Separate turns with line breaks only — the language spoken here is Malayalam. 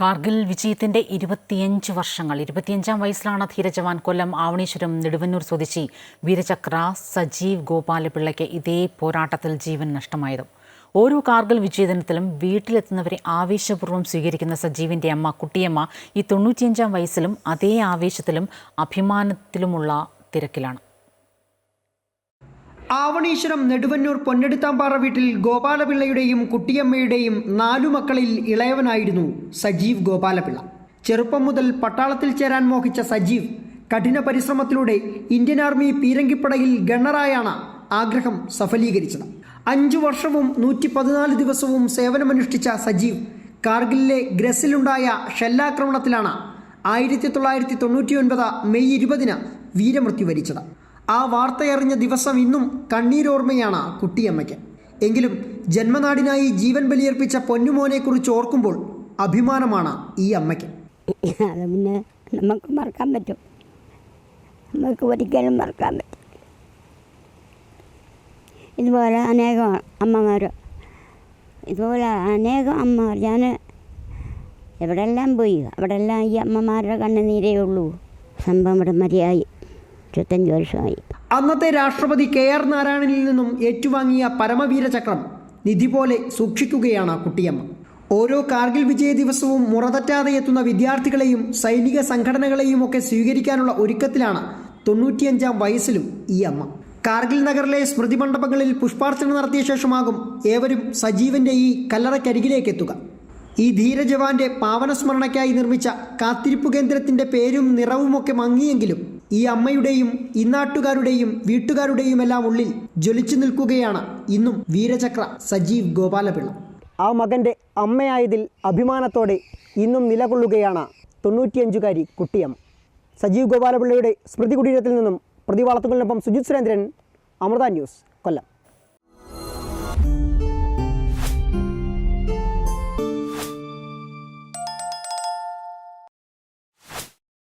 കാർഗിൽ വിജയത്തിന്റെ ഇരുപത്തിയഞ്ച് വർഷങ്ങൾ. ഇരുപത്തിയഞ്ചാം വയസ്സിലാണ് ധീരജവാൻ കൊല്ലം ആവണീശ്വരം നെടുവന്നൂർ സ്വദേശി വീരചക്ര സജീവ് ഗോപാലപിള്ളയ്ക്ക് ഇതേ പോരാട്ടത്തിൽ ജീവൻ നഷ്ടമായത്. ഓരോ കാർഗിൽ വിജയദിനത്തിലും വീട്ടിലെത്തുന്നവരെ ആവേശപൂർവം സ്വീകരിക്കുന്ന സജീവിന്റെ അമ്മ കുട്ടിയമ്മ ഈ തൊണ്ണൂറ്റിയഞ്ചാം വയസ്സിലും അതേ ആവേശത്തിലും അഭിമാനത്തിലുമുള്ള തിരക്കിലാണ്.
ആവണീശ്വരം നെടുവന്നൂർ പൊന്നെടുത്താമ്പാറ വീട്ടിൽ ഗോപാലപിള്ളയുടെയും കുട്ടിയമ്മയുടെയും നാലു മക്കളിൽ ഇളയവനായിരുന്നു സജീവ് ഗോപാലപിള്ള. ചെറുപ്പം മുതൽ പട്ടാളത്തിൽ ചേരാൻ മോഹിച്ച സജീവ് കഠിന പരിശ്രമത്തിലൂടെ ഇന്ത്യൻ ആർമി പീരങ്കിപ്പടയിൽ ഗണ്ണറായാണ് ആഗ്രഹം സഫലീകരിച്ചത്. അഞ്ചു വർഷവും നൂറ്റി പതിനാല് ദിവസവും സേവനമനുഷ്ഠിച്ച സജീവ് കാർഗിലിലെ ഗ്രസിലുണ്ടായ ഷെല്ലാക്രമണത്തിലാണ് ആയിരത്തി തൊള്ളായിരത്തി തൊണ്ണൂറ്റി ഒൻപത് മെയ് ഇരുപതിന് വീരമൃത്യു വരിച്ചത്. ആ വാർത്തയറിഞ്ഞ ദിവസം ഇന്നും കണ്ണീരോർമ്മയാണ് കുട്ടിയമ്മയ്ക്ക്. എങ്കിലും ജന്മനാടിനായി ജീവൻ ബലിയർപ്പിച്ച പൊന്നുമോനെക്കുറിച്ച് ഓർക്കുമ്പോൾ അഭിമാനമാണ് ഈ അമ്മയ്ക്ക്.
അത് പിന്നെ നമുക്ക് മറക്കാൻ പറ്റും. നമുക്ക് ഒരിക്കലും മറക്കാൻ പറ്റും ഇതുപോലെ അനേകം അമ്മമാർ ഇതുപോലെ അനേകം അമ്മമാർ. ഞാൻ എവിടെല്ലാം പോയി? അവിടെല്ലാം ഈ അമ്മമാരുടെ കണ്ണുനീരേ ഉള്ളൂ. സംഭവം ഇവിടെ മതിയായി. ഇരുപത്തഞ്ച് വർഷമായി
അന്നത്തെ രാഷ്ട്രപതി കെ ആർ നാരായണനിൽ നിന്നും ഏറ്റുവാങ്ങിയ പരമവീര ചക്രം നിധി പോലെ സൂക്ഷിക്കുകയാണ് കുട്ടിയമ്മ. ഓരോ കാർഗിൽ വിജയ ദിവസവും മുറതറ്റാതെ എത്തുന്ന വിദ്യാർത്ഥികളെയും സൈനിക സംഘടനകളെയും ഒക്കെ സ്വീകരിക്കാനുള്ള ഒരുക്കത്തിലാണ് തൊണ്ണൂറ്റിയഞ്ചാം വയസ്സിലും ഈ അമ്മ. കാർഗിൽ നഗറിലെ സ്മൃതി മണ്ഡപങ്ങളിൽ പുഷ്പാർച്ചന നടത്തിയ ശേഷമാകും ഏവരും സജീവന്റെ ഈ കല്ലറയ്ക്കരികിലേക്ക് എത്തുക. ഈ ധീരജവാന്റെ പാവനസ്മരണയ്ക്കായി നിർമ്മിച്ച കാത്തിരിപ്പ് കേന്ദ്രത്തിന്റെ പേരും നിറവുമൊക്കെ മങ്ങിയെങ്കിലും ഈ അമ്മയുടെയും ഇന്നാട്ടുകാരുടെയും വീട്ടുകാരുടെയും എല്ലാം ഉള്ളിൽ ജ്വലിച്ചു നിൽക്കുകയാണ് ഇന്നും വീരചക്ര സജീവ് ഗോപാലപിള്ള. ആ മകന്റെ അമ്മയായതിൽ അഭിമാനത്തോടെ ഇന്നും നിലകൊള്ളുകയാണ് തൊണ്ണൂറ്റിയഞ്ചുകാരി കുട്ടിയമ്മ. സജീവ് ഗോപാലപിള്ളയുടെ സ്മൃതി കുടീരത്തിൽ നിന്നും പ്രതിവാളത്തുകളിനൊപ്പം സുജിത് സുരേന്ദ്രൻ അമൃത ന്യൂസ് കൊല്ലം.